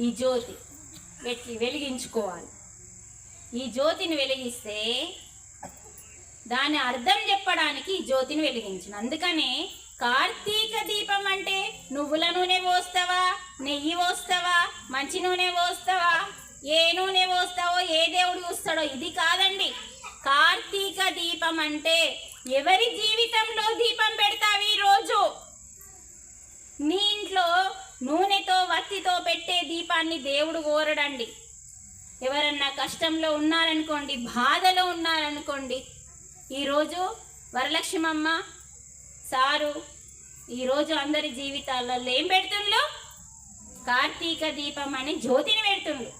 ఈ జ్యోతి వెలిగి వెలిగించుకోవాలి. ఈ జ్యోతిని వెలిగిస్తే దాని అర్థం చెప్పడానికి ఈ జ్యోతిని వెలిగించిన. అందుకనే కార్తీక దీపం అంటే నువ్వుల నూనె పోస్తావా? నెయ్యి పోస్తావా? మంచి నూనె పోస్తావా? ఏ నూనె పోస్తావో ఏ దేవుడు చూస్తాడో ఇది కాదండి. కార్తీక దీపం అంటే ఎవరి జీవితంలో దీపం పెడతావు ఈ రోజు? నీ ఇంట్లో నూనె దీపాన్ని దేవుడు కోరడండి. ఎవరన్నా కష్టంలో ఉన్నారనుకోండి బాధలో ఉన్నారనుకోండి ఈరోజు వరలక్ష్మమ్మ సారు ఈరోజు అందరి జీవితాలలో ఏం పెడుతుండ్రు కార్తీక దీపం అని జ్యోతిని పెడుతుండ్రు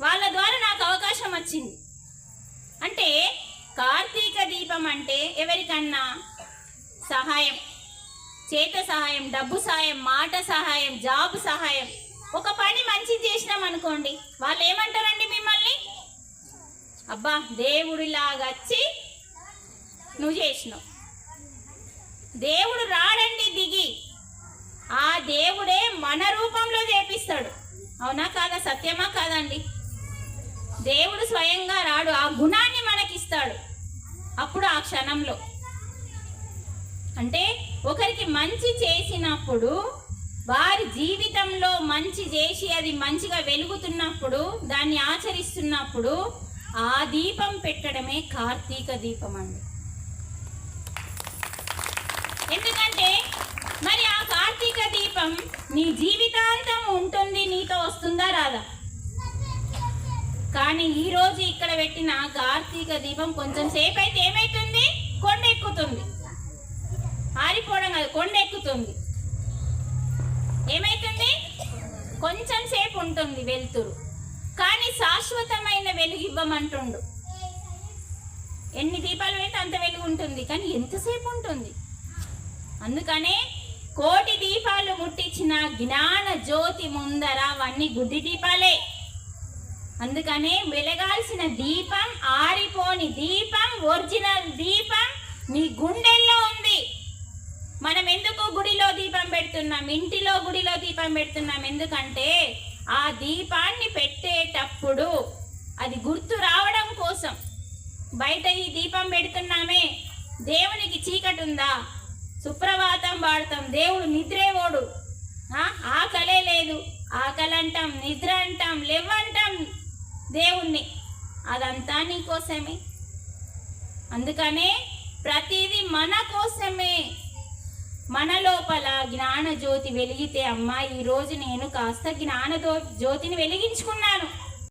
వాళ్ళ ద్వారా నాకు అవకాశం వచ్చింది. అంటే కార్తీక దీపం అంటే ఎవరికన్నా సహాయం. చేత సహాయం డబ్బు సహాయం మాట సహాయం జాబ్ సహాయం. ఒక పని మంచి చేసినాం అనుకోండి వాళ్ళు ఏమంటారండి మిమ్మల్ని? అబ్బా దేవుడిలాగా వచ్చి నువ్వు చేసినావు. దేవుడు రాడండి దిగి ఆ దేవుడే మన రూపంలో చేపిస్తాడు. అవునా కాదా? సత్యమా కాదండి? దేవుడు స్వయంగా రాడు ఆ గుణాన్ని మనకిస్తాడు. అప్పుడు ఆ క్షణంలో. అంటే ఒకరికి మంచి చేసినప్పుడు వారి జీవితంలో మంచి చేసి అది మంచిగా వెలుగుతున్నప్పుడు దాన్ని ఆచరిస్తున్నప్పుడు ఆ దీపం పెట్టడమే కార్తీక దీపం అండి. ఎందుకంటే మరి ఆ కార్తీక దీపం నీ జీవితాంతం ఉంటుంది నీతో వస్తుందా రాదా? కానీ ఈ రోజు ఇక్కడ పెట్టిన కార్తీక దీపం కొంచెం సేపు అయితే ఏమైతుంది? కొండ ఎక్కుతుంది వెలుగుతుంది ఏమైతుంది? కొంచెం సేపు ఉంటుంది వెలుతురు. కానీ శాశ్వతమైన వెలుగు ఇవ్వమంటుండు. ఎన్ని దీపాలు పెడితే అంత వెలుగు ఉంటుంది. కానీ ఎంతసేపు ఉంటుంది? అందుకనే కోటి దీపాలు ముట్టించిన జ్ఞాన జ్యోతి ముందర అవన్నీ గుడ్డి దీపాలే. అందుకనే వెలగాల్సిన దీపం ఆరిపోని దీపం ఒరిజినల్ దీపం నీ గుండె ఉంది మనం ఎందుకు గుడిలో దీపం పెడుతున్నాం ఇంటిలో గుడిలో దీపం పెడుతున్నాం. ఎందుకంటే ఆ దీపాన్ని పెట్టేటప్పుడు అది గుర్తు రావడం కోసం. బయట ఈ దీపం పెడుతున్నామే. దేవునికి చీకటి ఉందా సుప్రభాతం పాడతాం. దేవుడు నిద్రేవోడు ఆ, ఆకలే లేదు. ఆకలి అంటాం నిద్ర అంటాం లేవంటాం దేవుణ్ణి. అదంతా నీ కోసమే. అందుకనే ప్రతిదీ మన కోసమే. మన లోపల జ్ఞాన జ్యోతి వెలిగితే అమ్మా ఈరోజు నేను కాస్త జ్ఞాన జ్యోతిని వెలిగించుకున్నాను.